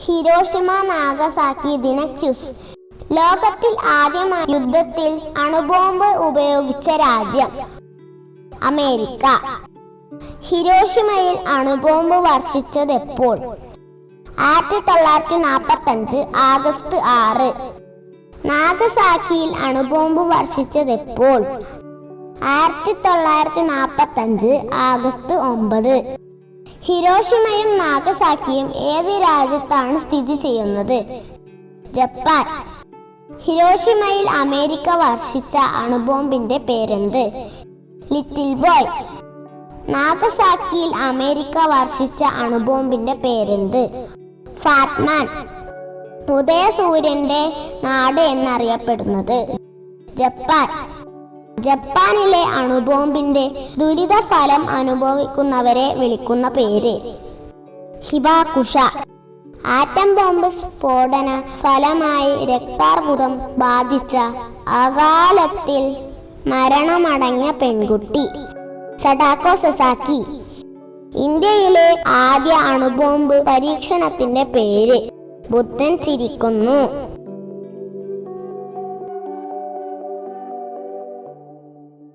Hiroshima Nagasaki ദിനക്യുസ് ലോകത്തിൽ ആദ്യമായി യുദ്ധത്തിൽ അണുബോംബ് ഉപയോഗിച്ച രാജ്യം അമേരിക്ക. ഹിരോഷിമയിൽ അണുബോംബ് വർഷിച്ചത് എപ്പോൾ ആയിരത്തി തൊള്ളായിരത്തി നാൽപ്പത്തി അഞ്ച് ആഗസ്റ്റ് ആറ്. നാഗസാക്കിയിൽ അണുബോംബ് വർഷിച്ചത് എപ്പോൾ ആയിരത്തി തൊള്ളായിരത്തി നാൽപ്പത്തി അഞ്ച് ആഗസ്റ്റ് ഒമ്പത്. ഹിരോഷിമയും നാഗസാക്കിയും ഏത് രാജ്യത്താണ് സ്ഥിതി ചെയ്യുന്നത്? ജപ്പാൻ. ഹിരോഷിമയിൽ അമേരിക്ക വർഷിച്ച അണുബോംബിന്റെ പേരെന്ത്? Little Boy. നാഗസാക്കിയിൽ അമേരിക്ക വർഷിച്ച അണുബോംബിന്റെ പേരെന്ത്? Fat Man. ഉദയസൂര്യന്റെ നാട് എന്നറിയപ്പെടുന്നത് ജപ്പാൻ. ജപ്പാനിലെ അണുബോംബിന്റെ ദുരിതഫലം അനുഭവിക്കുന്നവരെ വിളിക്കുന്ന പേര്. ഹിബാകുഷ. ആറ്റം ബോംബ് സ്ഫോടന ഫലമായി രക്താർബുദം ബാധിച്ച അകാലത്തിൽ മരണമടഞ്ഞ പെൺകുട്ടി. Sadako Sasaki. ഇന്ത്യയിലെ ആദ്യ അണുബോംബ് പരീക്ഷണത്തിന്റെ പേര്. ബുദ്ധൻ ചിരിക്കുന്നു.